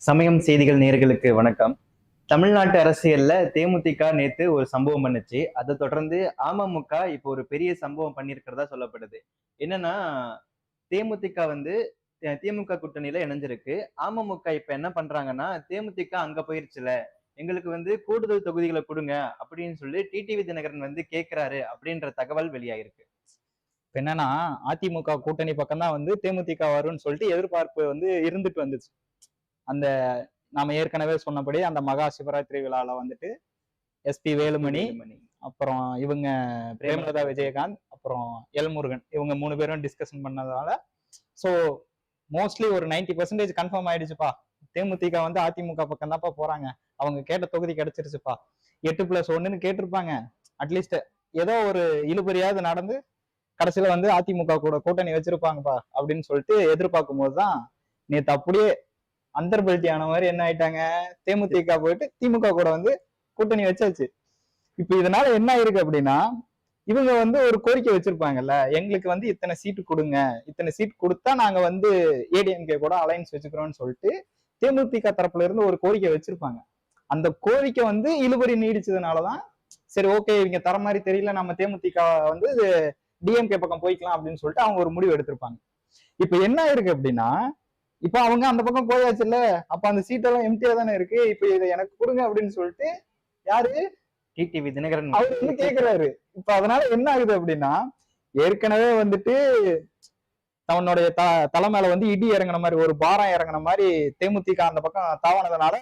சமயம் செய்திகள் நேர்களுக்கு வணக்கம். தமிழ்நாட்டு அரசியல்ல தேமுதிக நேத்து ஒரு சம்பவம் பண்ணுச்சு. அதை தொடர்ந்து அமமுக இப்போ ஒரு பெரிய சம்பவம் பண்ணியிருக்கிறதா சொல்லப்படுது. என்னன்னா தேமுதிக வந்து திமுக கூட்டணியில இணைஞ்சிருக்கு. அமமுக இப்ப என்ன பண்றாங்கன்னா தேமுதிக அங்க போயிருச்சுல எங்களுக்கு வந்து கூடுதல் தொகுதிகளை கொடுங்க அப்படின்னு சொல்லி டிடிவி தினகரன் வந்து கேட்கிறாரு அப்படின்ற தகவல் வெளியாயிருக்கு. இப்ப என்னன்னா அதிமுக கூட்டணி பக்கம் தான் வந்து தேமுதிக வரும்னு சொல்லிட்டு எதிர்பார்ப்பு வந்து இருந்துட்டு வந்துச்சு. அந்த நாம ஏற்கனவே சொன்னபடி அந்த மகா சிவராத்திரி விழால வந்துட்டு எஸ்பி வேலுமணி அப்புறம் இவங்க பிரேமலதா விஜயகாந்த் அப்புறம் எல் முருகன். இவங்க மூணு பேரும் டிஸ்கஷன் பண்ணதால ஸோ மோஸ்ட்லி ஒரு 90% பர்சன்டேஜ் கன்ஃபார்ம் ஆயிடுச்சுப்பா. தேமுதிக வந்து அதிமுக பக்கம் தான்ப்பா போறாங்க. அவங்க கேட்ட தொகுதி கிடைச்சிருச்சுப்பா. எட்டு பிளஸ் ஒண்ணுன்னு கேட்டிருப்பாங்க. அட்லீஸ்ட் ஏதோ ஒரு இழுபறியாவது நடந்து கடைசியில வந்து அதிமுக கூட கூட்டணி வச்சிருப்பாங்கப்பா அப்படின்னு சொல்லிட்டு எதிர்பார்க்கும் போதுதான் நேத்து அப்படியே அந்தர்பல்ட்டி ஆன மாதிரி என்ன ஆயிட்டாங்க? தேமுதிக போயிட்டு திமுக கூட வந்து கூட்டணி வச்சாச்சு. இப்ப இதனால என்ன ஆயிருக்கு அப்படின்னா இவங்க வந்து ஒரு கோரிக்கை வச்சிருப்பாங்கல்ல எங்களுக்கு வந்து இத்தனை சீட்டு கொடுங்க. இத்தனை சீட் கொடுத்தா நாங்க வந்து ஏடிஎம்கே கூட அலைன்ஸ் வச்சுக்கிறோம்னு சொல்லிட்டு தேமுதிக தரப்புல இருந்து ஒரு கோரிக்கை வச்சிருப்பாங்க. அந்த கோரிக்கை வந்து இழுபறி நீடிச்சதுனாலதான் சரி ஓகே இவங்க தர மாதிரி தெரியல நம்ம தேமுதிக வந்து டிஎம்கே பக்கம் போய்க்கலாம் அப்படின்னு சொல்லிட்டு அவங்க ஒரு முடிவு எடுத்திருப்பாங்க. இப்ப என்ன இருக்கு அப்படின்னா இப்ப அவங்க அந்த பக்கம் போயாச்சுல்ல அப்ப அந்த சீட்டெல்லாம் எம்டியா தானே இருக்கு இப்ப இதை எனக்கு கொடுங்க அப்படின்னு சொல்லிட்டு யாரு? டிடிவி தினகரன். அவர் வந்து கேக்குறாரு. இப்ப அதனால என்ன ஆகுது அப்படின்னா ஏற்கனவே வந்துட்டு தன்னுடைய த தலை மேல வந்து இடி இறங்கின மாதிரி ஒரு பாரம் இறங்கின மாதிரி தேமுதிக அந்த பக்கம் தாவனதுனால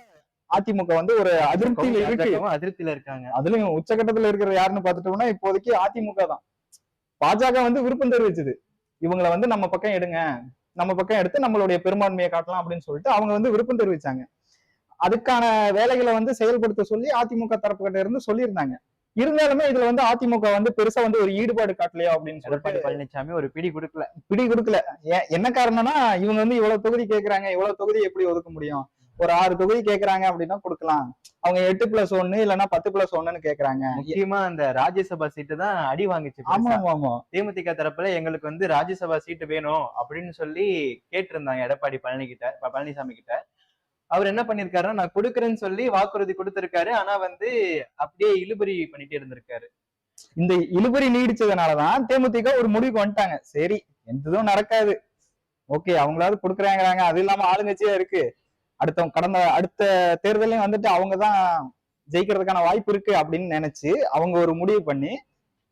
அதிமுக வந்து ஒரு அதிருப்தியில இருக்கு. அதிருப்தியில இருக்காங்க. அதுலயும் உச்சகட்டத்துல இருக்கிற யாருன்னு பாத்துட்டோம்னா இப்போதைக்கு அதிமுக தான். பாஜக வந்து விருப்பம் தெரிவிச்சது. இவங்களை வந்து நம்ம பக்கம் எடுங்க. நம்ம பக்கம் எடுத்து நம்மளுடைய பெரும்பான்மையை காட்டலாம் அப்படின்னு சொல்லிட்டு அவங்க வந்து விருப்பம் தெரிவிச்சாங்க. அதுக்கான வேலைகளை வந்து செயல்படுத்த சொல்லி அதிமுக தரப்பு கிட்ட இருந்து சொல்லியிருந்தாங்க. இருந்தாலுமே இதுல வந்து அதிமுக வந்து பெருசா வந்து ஒரு ஈடுபாடு காட்டலையோ அப்படின்னு சொல்லிட்டு பழனிசாமி ஒரு பிடி கொடுக்கல. பிடி கொடுக்கல. ஏன் என்ன காரணம்னா இவங்க வந்து இவ்வளவு தொகுதி கேக்குறாங்க இவ்வளவு தொகுதி எப்படி ஒதுக்க முடியும்? ஒரு ஆறு தொகுதி கேக்குறாங்க அப்படின்னா கொடுக்கலாம். அவங்க எட்டு பிளஸ் ஒன்னு இல்லைன்னா பத்து பிளஸ் ஒன்னுன்னு கேக்குறாங்க. முக்கியமா அந்த ராஜ்யசபா சீட்டு தான் அடி வாங்குச்சு ஆமா. ஆமா தேமுதிக தரப்புல எங்களுக்கு வந்து ராஜ்யசபா சீட்டு வேணும் அப்படின்னு சொல்லி கேட்டிருந்தாங்க எடப்பாடி பழனி கிட்ட பழனிசாமி கிட்ட. அவர் என்ன பண்ணிருக்காருன்னா நான் கொடுக்குறேன்னு சொல்லி வாக்குறுதி கொடுத்திருக்காரு. ஆனா வந்து அப்படியே இழுபறி பண்ணிட்டே இருந்திருக்காரு. இந்த இழுபறி நீடிச்சதுனாலதான் தேமுதிக ஒரு முடிவுக்கு வந்துட்டாங்க. சரி எந்ததும் நடக்காது. ஓகே அவங்களாவது கொடுக்குறாங்கிறாங்க. அது இல்லாம ஆளுங்கட்சியா இருக்கு. அடுத்தவங்க கடந்த அடுத்த தேர்தலையும் வந்துட்டு அவங்க தான் ஜெயிக்கிறதுக்கான வாய்ப்பு இருக்கு அப்படின்னு நினைச்சு அவங்க ஒரு முடிவு பண்ணி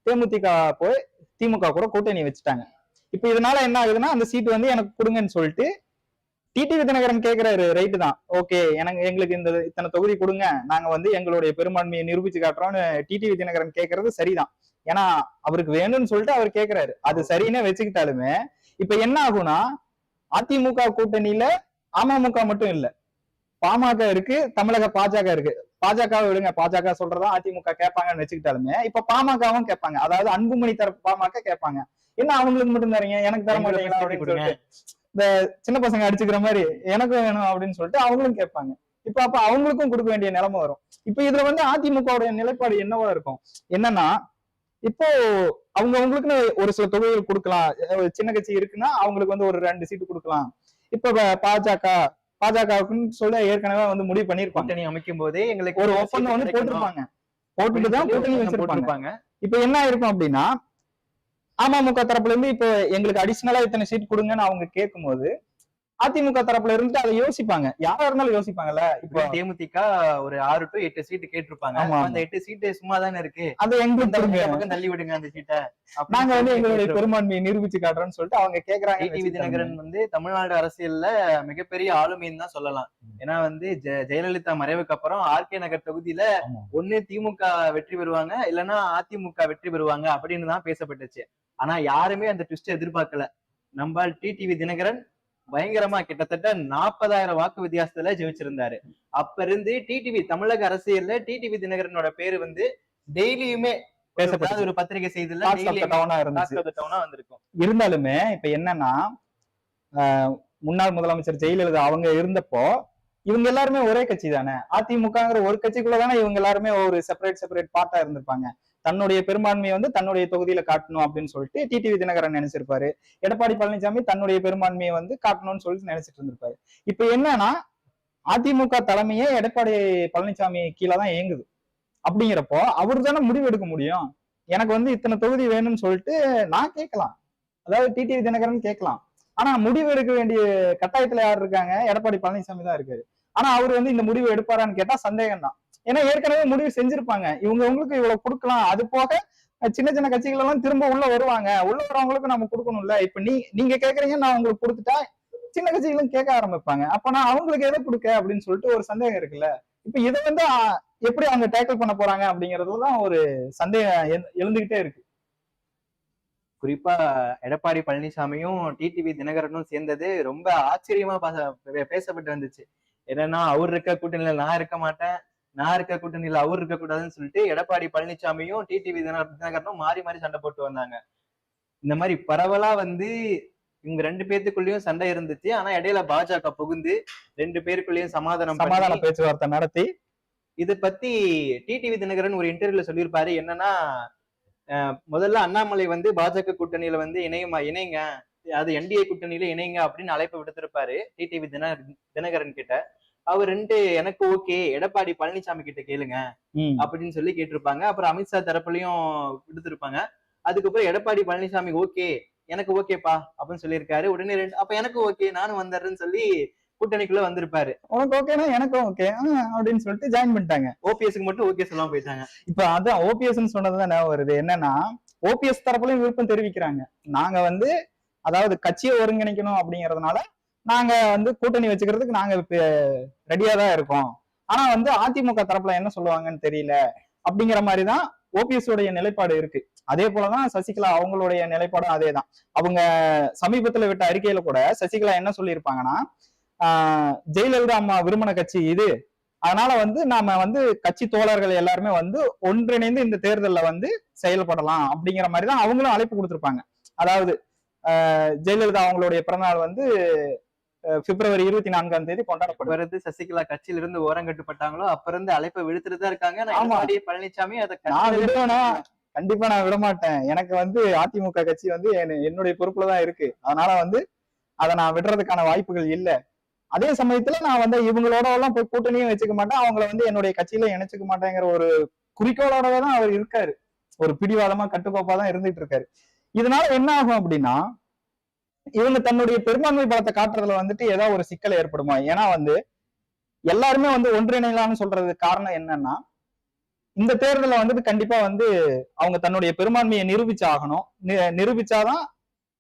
தேமுதிக போய் திமுக கூட கூட்டணி வச்சுட்டாங்க. இப்ப இதனால என்ன ஆகுதுன்னா அந்த சீட்டு வந்து எனக்கு கொடுங்கன்னு சொல்லிட்டு டிடிவி தினகரன் கேட்கிறாரு ரைட்டு தான். ஓகே எனக்கு எங்களுக்கு இந்த இத்தனை தொகுதி கொடுங்க. நாங்க வந்து எங்களுடைய பெரும்பான்மையை நிரூபிச்சு காட்டுறோம்னு டிடிவி தினகரன் கேட்கறது சரிதான். ஏன்னா அவருக்கு வேணும்னு சொல்லிட்டு அவர் கேட்கிறாரு அது சரின்னு வச்சுக்கிட்டாலுமே இப்ப என்ன ஆகும்னா அதிமுக கூட்டணியில அமமுக மட்டும் இல்ல. பாமக இருக்கு தமிழக பாஜக இருக்கு. பாஜக விடுங்க பாஜக சொல்றதா அதிமுக கேட்பாங்கன்னு வச்சுக்கிட்டாலுமே இப்ப பாமகவும் கேட்பாங்க. அதாவது அன்புமணி தரப்பு பாமக கேட்பாங்க. என்ன அவங்களுக்கு மட்டும் தரீங்க எனக்கு தர மாட்டீங்களா? அப்படின்னு. சொல்லிட்டு இந்த சின்ன பசங்க அடிச்சுக்கிற மாதிரி எனக்கும் வேணும் அப்படின்னு சொல்லிட்டு அவங்களும் கேட்பாங்க. இப்ப அப்ப அவங்களுக்கும் கொடுக்க வேண்டிய நிலைமை வரும். இப்ப இதுல வந்து அதிமுகவுடைய நிலைப்பாடு என்னவா இருக்கும்? என்னன்னா இப்போ அவங்க அவங்களுக்குன்னு ஒரு சில தொகுதிகள் கொடுக்கலாம். சின்ன கட்சி இருக்குன்னா அவங்களுக்கு வந்து ஒரு ரெண்டு சீட்டு கொடுக்கலாம். இப்ப பாஜக பாஜகவுக்குன்னு சொல்ல ஏற்கனவே வந்து முடிவு பண்ணிருப்பாங்க கூட்டணி அமைக்கும் போதே எங்களுக்கு ஒரு ஒப்பந்தம் வந்து போட்டிருப்பாங்க. போட்டுட்டு தான் கூட்டணி வச்சிருப்பாங்க. இப்ப என்ன இருக்கும் அப்படின்னா அமமுக தரப்புல இருந்து இப்ப எங்களுக்கு அடிஷனலா இத்தனை சீட் கொடுங்கன்னு அவங்க கேட்கும்போது அதிமுக தரப்புல இருந்து அதை யோசிப்பாங்க. யாரா இருந்தாலும் யோசிப்பாங்கல்ல? இப்ப தேமுதிக ஒரு ஆறு டு எட்டு சீட்டு கேட்டிருப்பாங்க. அந்த எட்டு சீட்டு சும்மா தானே இருக்கு? அதை எங்களுக்கு தள்ளி விடுங்க அந்த சீட்டை நாங்க வந்து எங்களுடைய. பெரும்பான்மையை நிரூபிச்சு காட்டுறோம்னு சொல்லிட்டு அவங்க கேக்குறாங்க. டிடிவி தினகரன் வந்து தமிழ்நாடு அரசியல்ல மிகப்பெரிய ஆளுமைன்னு தான் சொல்லலாம். ஏன்னா வந்து ஜெயலலிதா மறைவுக்கு அப்புறம் ஆர்கே நகர் தொகுதியில. ஒண்ணு திமுக வெற்றி பெறுவாங்க இல்லைன்னா அதிமுக வெற்றி பெறுவாங்க அப்படின்னு தான் பேசப்பட்டுச்சு. ஆனா யாருமே அந்த ட்விஸ்ட் எதிர்பார்க்கல. நம்ம டிடிவி தினகரன் பயங்கரமா கிட்டத்தட்ட நாற்பதாயிரம் வாக்கு வித்தியாசத்துல ஜெயிச்சிருந்தாரு. அப்ப இருந்து டிடிவி தமிழக அரசியல்ல டிடிவி தினகரனோட பேரு வந்து டெய்லியுமே பேசப்பட்டுச்சு. ஏதாவது ஒரு பத்திரிகை செய்தியில வந்திருக்கும். இருந்தாலுமே இப்ப என்னன்னா ஆஹ், முன்னாள் முதலமைச்சர் ஜெயலலிதா அவங்க இருந்தப்போ இவங்க எல்லாருமே ஒரே கட்சி தானே. அதிமுகங்கிற ஒரு கட்சிக்குள்ள தானே இவங்க எல்லாருமே ஒரு செப்பரேட் செப்பரேட் பார்ட்டா இருந்திருப்பாங்க. தன்னுடைய பெரும்பான்மையை வந்து தன்னுடைய தொகுதியில காட்டணும் அப்படின்னு சொல்லிட்டு டிடிவி தினகரன் நினைச்சிருப்பாரு. எடப்பாடி பழனிசாமி தன்னுடைய பெரும்பான்மையை வந்து காட்டணும்னு சொல்லிட்டு நினைச்சிட்டு இருந்திருப்பாரு. இப்ப என்னன்னா அதிமுக தலைமையே எடப்பாடி பழனிசாமி கீழே தான் இயங்குது. அப்படிங்கிறப்போ அவர் தானே முடிவு எடுக்க முடியும். எனக்கு வந்து இத்தனை தொகுதி வேணும்னு சொல்லிட்டு நான் கேட்கலாம். அதாவது டிடிவி தினகரன் கேட்கலாம். ஆனா முடிவு எடுக்க வேண்டிய கட்டாயத்துல யார் இருக்காங்க? எடப்பாடி பழனிசாமி தான் இருக்காரு. ஆனா அவர் வந்து இந்த முடிவு எடுப்பாரான்னு கேட்டா சந்தேகம் தான் ஏன்னா ஏற்கனவே முடிவு செஞ்சிருப்பாங்க. இவங்க உங்களுக்கு இவ்வளவு கொடுக்கலாம். அது போக சின்ன சின்ன கட்சிகள் எல்லாம் திரும்ப உள்ள வருவாங்க. உள்ள வரவங்களுக்கு நம்ம கொடுக்கணும்ல. இப்ப நீ நீங்க கேக்குறீங்க நான் உங்களுக்கு கொடுத்துட்டா சின்ன கட்சிகளும் கேட்க ஆரம்பிப்பாங்க. அப்ப நான் அவங்களுக்கு எதை கொடுக்க அப்படின்னு சொல்லிட்டு ஒரு சந்தேகம் இருக்குல்ல. இப்ப இதை வந்து எப்படி அவங்க டேக்கிள் பண்ண போறாங்க அப்படிங்கறதுலதான் ஒரு சந்தேகம் எழுந்துகிட்டே இருக்கு. குறிப்பா எடப்பாடி பழனிசாமியும் டிடிவி தினகரனும் சேர்ந்தது ரொம்ப ஆச்சரியமா பேசப்பட்டு வந்துச்சு. என்னன்னா அவர் இருக்க கூட்டணியில நான் இருக்க மாட்டேன். நான் இருக்க கூட்டணியில அவர் இருக்க கூடாதுன்னு சொல்லிட்டு எடப்பாடி பழனிசாமியும் டிடிவி தினகரனும் மாறி மாறி சண்டை போட்டு வந்தாங்க. இந்த மாதிரி பரவலா வந்து இவங்க ரெண்டு பேத்துக்குள்ளேயும் சண்டை இருந்துச்சு. ஆனா இடையில பாஜக புகுந்து ரெண்டு பேருக்குள்ளேயும் சமாதானம் சமாதான பேச்சுவார்த்தை நடத்தி. இத பத்தி டிடிவி தினகரன் ஒரு இன்டர்வியூல சொல்லியிருப்பாரு. என்னன்னா முதல்ல அண்ணாமலை வந்து பாஜக கூட்டணியில வந்து இணையமா இணைங்க அது என்டிஏ கூட்டணியில இணைங்க அப்படின்னு அழைப்பு விடுத்திருப்பாரு டிடிவி தின தினகரன் கிட்ட. அவர் ரெண்டு எனக்கு ஓகே எடப்பாடி பழனிசாமி கிட்ட கேளுங்க. அப்படின்னு சொல்லி கேட்டிருப்பாங்க. அப்புறம் அமித்ஷா தரப்புலயும் விடுத்திருப்பாங்க அதுக்கப்புறம் எடப்பாடி பழனிசாமி ஓகே எனக்கு ஓகேப்பா அப்படின்னு சொல்லியிருக்காரு. உடனே ரெண்டு அப்ப எனக்கு ஓகே நானும் வந்துடுறேன்னு சொல்லி கூட்டணிக்குள்ள வந்திருப்பாரு. உனக்கு ஓகேனா எனக்கும் ஓகே அப்படின்னு சொல்லிட்டு ஜாயின் பண்ணிட்டாங்க. ஓபிஎஸ்க்கு மட்டும் ஓகே சொல்லாம போயிட்டாங்க. இப்ப அதான் ஓபிஎஸ் சொன்னதுதான் ஞாபகம் வருது. என்னன்னா ஓபிஎஸ் தரப்புலயும் விருப்பம் தெரிவிக்கிறாங்க. நாங்க வந்து அதாவது கட்சியை ஒருங்கிணைக்கணும் அப்படிங்கறதுனால நாங்க வந்து கூட்டணி வச்சுக்கிறதுக்கு நாங்க ரெடியா தான் இருக்கோம். ஆனா வந்து அதிமுக தரப்புல என்ன சொல்லுவாங்கன்னு தெரியல. அப்படிங்கிற மாதிரிதான் ஓபிஎஸ் உடைய நிலைப்பாடு இருக்கு. அதே போலதான் சசிகலா அவங்களுடைய நிலைப்பாடும் அதே தான் அவங்க சமீபத்துல விட்ட அறிக்கையில கூட சசிகலா என்ன சொல்லியிருப்பாங்கன்னா ஜெயலலிதா அம்மா விருமண கட்சி இது. அதனால வந்து நாம வந்து கட்சி தோழர்கள் எல்லாருமே வந்து ஒன்றிணைந்து இந்த தேர்தல்ல வந்து செயல்படலாம் அப்படிங்கிற மாதிரி தான் அவங்களும் அழைப்பு கொடுத்திருப்பாங்க. அதாவது ஜெயலலிதா அவங்களுடைய பிறந்தநாள் வந்து பிப்ரவரி இருபத்தி நான்காம் தேதி கொண்டாடப்படும். இருந்து சசிகலா கட்சியில இருந்து ஓரம் கட்டுப்பட்டாங்களோ அப்ப இருந்து அழைப்பை விடுத்துட்டு தான் இருக்காங்க. பழனிசாமி அதை கண்டிப்பா நான் விட மாட்டேன் எனக்கு வந்து அதிமுக கட்சி வந்து என்- என்னுடைய பொறுப்புல தான் இருக்கு. அதனால வந்து அதை நான் விடுறதுக்கான வாய்ப்புகள் இல்ல. அதே சமயத்துல நான் வந்து இவங்களோட எல்லாம் போய் கூட்டணியும் வச்சுக்க மாட்டேன். அவங்கள வந்து என்னுடைய கட்சியில இணைச்சுக்க மாட்டேங்கிற ஒரு குறிக்கோளோடவே தான் அவர் இருக்காரு. ஒரு பிடிவாதமா கட்டுக்கோப்பா தான் இருந்துட்டு இருக்காரு. இதனால என்ன ஆகும் அப்படின்னா இவங்க தன்னுடைய பெரும்பான்மை பலத்தை காட்டுறதுல வந்துட்டு ஏதாவது ஒரு சிக்கல் ஏற்படுமா? ஏன்னா வந்து எல்லாருமே வந்து ஒன்றிணைலாம்னு சொல்றதுக்கு காரணம் என்னன்னா இந்த தேர்தல்ல வந்துட்டு கண்டிப்பா வந்து அவங்க தன்னுடைய பெரும்பான்மையை நிரூபிச்சாகணும். நி- நிரூபிச்சாதான்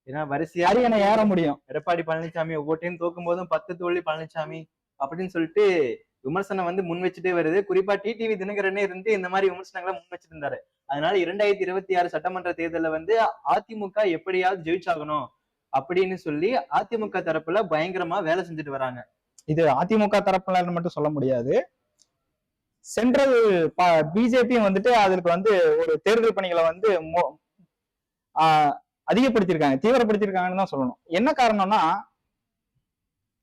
ஏன்னா வரிசையா அரியணை ஏற முடியும். எடப்பாடி பழனிசாமி ஒவ்வொரு தோக்கும் போதும் பத்து தோல்வி பழனிசாமி அப்படின்னு சொல்லிட்டு விமர்சனம் வந்து முன் வச்சுட்டே வருது. குறிப்பா டிடிவி தினகரனே இருந்து இந்த மாதிரி விமர்சனங்களை முன் வச்சிட்டு இருந்தாரு அதனால இரண்டாயிரத்தி இருபத்தி ஆறு சட்டமன்ற தேர்தல்ல வந்து அதிமுக எப்படியாவது ஜெயிச்சாகணும். அப்படின்னு சொல்லி அதிமுக தரப்புல பயங்கரமா வேலை செஞ்சுட்டு வராங்க. இது அதிமுக தரப்புல மட்டும் சொல்ல முடியாது. சென்ட்ரல் பிஜேபியும் வந்துட்டு அதுக்கு வந்து ஒரு தேர்தல் பணிகளை வந்து மோ- ஆஹ் அதிகப்படுத்தியிருக்காங்க தீவிரப்படுத்தியிருக்காங்கன்னு தான் சொல்லணும். என்ன காரணம்னா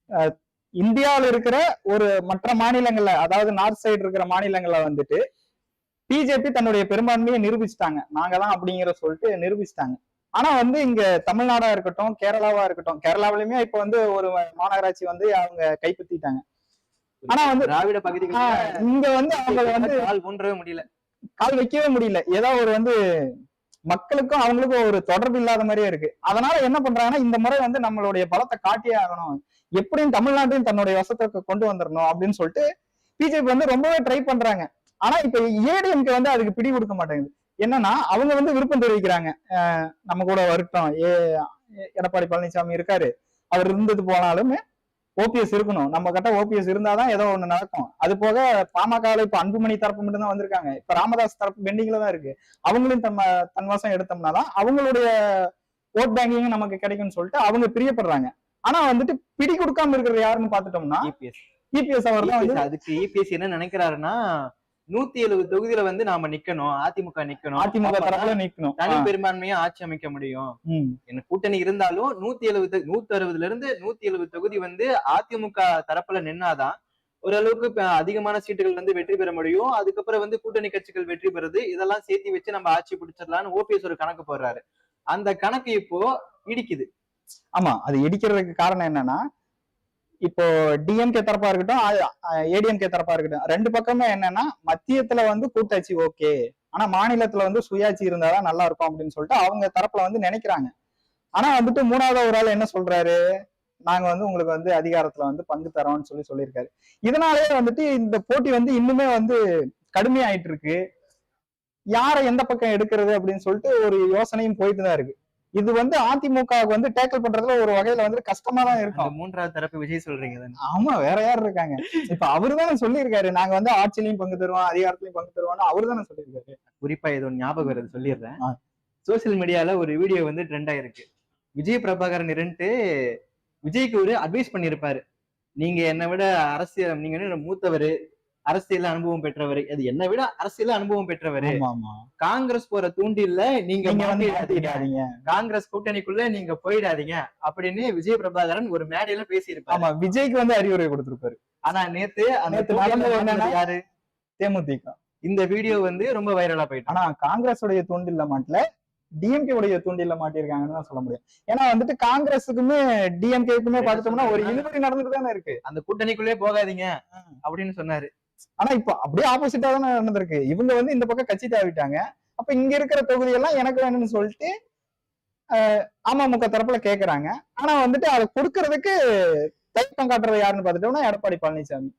ஆஹ் இந்தியாவில் இருக்கிற ஒரு மற்ற மாநிலங்கள்ல அதாவது நார்த் சைடு இருக்கிற மாநிலங்கள்ல வந்துட்டு பிஜேபி தன்னுடைய பெரும்பான்மையை நிரூபிச்சிட்டாங்க. நாங்க தான் அப்படிங்கிற சொல்லிட்டு நிரூபிச்சிட்டாங்க. ஆனா வந்து இங்க தமிழ்நாடா இருக்கட்டும் கேரளாவா இருக்கட்டும் கேரளாவிலுமே இப்ப வந்து ஒரு மாநகராட்சி வந்து அவங்க கைப்பற்றிட்டாங்க. ஆனா வந்து திராவிட பகுதிகள் இங்க வந்து அவங்க வந்து கால் ஊன்றவே முடியல. கால் வைக்கவே முடியல. ஏதோ ஒரு வந்து மக்களுக்கும் அவங்களுக்கும் ஒரு தொடர்பு இல்லாத மாதிரியே இருக்கு. அதனால என்ன பண்றாங்கன்னா இந்த முறை வந்து நம்மளுடைய பலத்தை காட்டியே ஆகணும். எப்படியும் தமிழ்நாட்டையும் தன்னுடைய வசத்துக்கு கொண்டு வந்துடணும் அப்படின்னு சொல்லிட்டு பிஜேபி வந்து ரொம்பவே ட்ரை பண்றாங்க. ஆனா இப்ப ஏடிஎம்கே வந்து அதுக்கு பிடி கொடுக்க மாட்டேங்குது. என்னன்னா அவங்க வந்து விருப்பம் தெரிவிக்கிறாங்க. நம்ம கூட வரட்டும் ஏ எடப்பாடி பழனிசாமி இருக்காரு. அவர் இருந்தது போனாலுமே ஓபிஎஸ் இருக்கணும். நம்ம கிட்ட ஓபிஎஸ் இருந்தாதான் ஏதோ ஒண்ணு நடக்கும். அது போக பாமகல இப்ப அன்புமணி தரப்பு மட்டும் தான் வந்திருக்காங்க. இப்ப ராமதாஸ் தரப்பு பெண்டிங்ல தான் இருக்கு. அவங்களையும் தம்ம தன்வாசம் எடுத்தோம்னா தான் அவங்களுடைய ஓட் பேங்கிங் நமக்கு கிடைக்கும்னு சொல்லிட்டு அவங்க பிரியப்படுறாங்க. ஆனா வந்துட்டு பிடி கொடுக்காம இருக்கிறது யாருன்னு பாத்துட்டோம்னா இபிஎஸ் இபிஎஸ் அவர் தான் அதுக்கு இபிஎஸ் என்ன நினைக்கிறாருன்னா நூத்தி எழுபது தொகுதியில வந்து நாம நிக்கணும். அதிமுக நிக்கணும். அதிமுக தரப்புல நிக்கணும். தனி பெரும்பான்மையா ஆட்சி அமைக்க முடியும். என்ன கூட்டணி இருந்தாலும் நூத்தி எழுபது நூத்தி அறுபதுல இருந்து நூத்தி எழுபது தொகுதி வந்து அதிமுக தரப்புல நின்னாதான் ஓரளவுக்கு அதிகமான சீட்டுகள் வந்து வெற்றி பெற முடியும். அதுக்கப்புறம் வந்து கூட்டணி கட்சிகள் வெற்றி பெறுது. இதெல்லாம் சேர்த்து வச்சு நம்ம ஆட்சி பிடிச்சிடலாம்னு ஓபிஎஸ் ஒரு கணக்கு போடுறாரு. அந்த கணக்கு இப்போ இடிக்குது. ஆமா அது இடிக்கிறதுக்கு காரணம் என்னன்னா இப்போ டிஎம்கே தரப்பா இருக்கட்டும் ஏடிஎம்கே தரப்பா இருக்கட்டும் ரெண்டு பக்கமே என்னன்னா மத்தியத்துல வந்து கூட்டாட்சி ஓகே ஆனா மாநிலத்துல வந்து சுயாட்சி இருந்தாதான் நல்லா இருக்கும் அப்படின்னு சொல்லிட்டு அவங்க தரப்புல வந்து நினைக்கிறாங்க. ஆனா வந்துட்டு மூணாவது ஒரு ஆள் என்ன சொல்றாரு? நாங்க வந்து உங்களுக்கு வந்து அதிகாரத்துல வந்து பங்கு தரோம்னு சொல்லி சொல்லியிருக்காரு. இதனாலே வந்துட்டு இந்த போட்டி வந்து இன்னுமே வந்து கடுமையாயிட்டு இருக்கு யாரை எந்த பக்கம் எடுக்கிறது அப்படின்னு சொல்லிட்டு ஒரு யோசனையும் போயிட்டு தான் இருக்கு. இது வந்து அதிமுகவுக்கு வந்து டேக்கிள் பண்றதுல ஒரு வகையில வந்து கஷ்டமா தான் இருக்கும். மூன்றாவது தரப்பு விஜய் சொல்றீங்க ஆமா வேற யார் இருக்காங்க? இப்ப அவரு தானே சொல்லியிருக்காரு நாங்க வந்து ஆட்சியிலையும் பங்கு தருவோம் அதிகாரத்திலையும் பங்கு தருவோம்னு அவரு தானே சொல்லியிருக்காரு. குறிப்பா இது ஒன்று ஞாபகம் வருது சொல்லிடுறேன். சோசியல் மீடியால ஒரு வீடியோ வந்து ட்ரெண்ட் ஆயிருக்கு. விஜய் பிரபாகரன் இருந்துட்டு விஜய்க்கு ஒரு அட்வைஸ் பண்ணியிருப்பாரு. நீங்க என்னை விட அரசியல் நீங்க மூத்தவர் அரசியல் அனுபவம் பெற்றவர். அது என்னை விட அரசியல் அனுபவம் பெற்றவர். காங்கிரஸ் போற தூண்டில்ல நீங்க மாட்டிடாதீங்க. காங்கிரஸ் கூட்டணிக்குள்ள நீங்க போயிடாதீங்க. அப்படின்னு விஜய் பிரபாகரன் ஒரு மேடையில பேசியிருப்பாரு. ஆமா விஜய்க்கு வந்து அறிவுரை கொடுத்திருப்பாரு. ஆனா நேத்து அந்த யாரு? தேமுதிக. இந்த வீடியோ வந்து ரொம்ப வைரலா போயிட்டு ஆனா காங்கிரஸ் உடைய தூண்டில்ல மாட்டல டிஎம்கே உடைய தூண்டில்ல மாட்டியிருக்காங்கன்னு தான் சொல்ல முடியும். ஏன்னா வந்துட்டு காங்கிரஸுக்குமே டிஎம்கேக்குமே பார்த்துட்டோம்னா ஒரு இழுபறி நடந்துட்டு தானே இருக்கு. அந்த கூட்டணிக்குள்ளே போகாதீங்க அப்படின்னு சொன்னாரு. ஆனா இப்ப அப்படியே ஆப்போசிட்டா தானே நடந்திருக்கு. இவங்க வந்து இந்த பக்கம் கட்சி தாவிட்டாங்க. அப்ப இங்க இருக்கிற தொகுதியெல்லாம் எனக்கு வேணும்னு சொல்லிட்டு ஆஹ், அமமுக தரப்புல கேக்குறாங்க. ஆனா வந்துட்டு அதை கொடுக்கறதுக்கு தயக்கம் காட்டுறது யாருன்னு பாத்துட்டோம்னா எடப்பாடி பழனிசாமி.